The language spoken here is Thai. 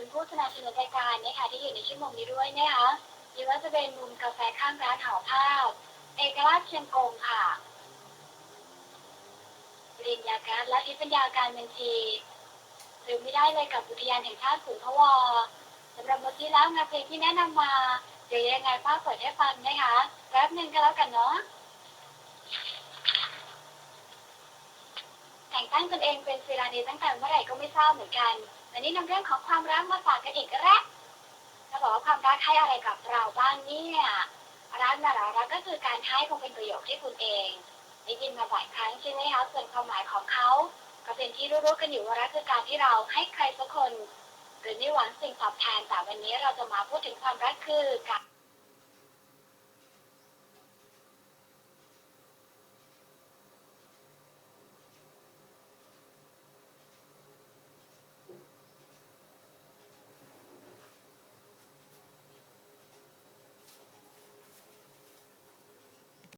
คุณผู้สนับสนุนรายการนะคะที่อยู่ในชื่โมงนี้ด้วยนะคะไม่ว่าจะเป็นมุมกาแฟข้างร้านหอภาพ เอกราชเชียงกงค่ะปริญญาการและทิพยาการบัญชีหรือไม่ได้เลยกับอุทยานแห่งชาติสุนพวสำหรับเมื่อกี้แล้วงานเพลงที่แนะนำมาเดี๋ยวยังไงป้าเปิดให้ฟังนะคะแป๊บหนึ่งก็แล้วกันเนาะ แต่งตั้งตนเองเป็นศิลานีตั้งแต่เมื่อไหร่ก็ไม่ทราบเหมือนกันวันนี้นำเรื่องของความรักมาฝากกันอีกแล้วจะบอกว่าความรักให้อะไรกับเราบ้างเนี่ยรักน่ะเหรอรักก็คือการให้คงเป็นประโยคที่คุณเองได้ยินมาบ่อยครั้งใช่ไหมคะส่วนความหมายของเขาก็เป็นที่รู้ๆกันอยู่ว่ารักคือการที่เราให้ใครสักคน หรือไม่หวังสิ่งตอบแทนแต่วันนี้เราจะมาพูดถึงความรักคือการ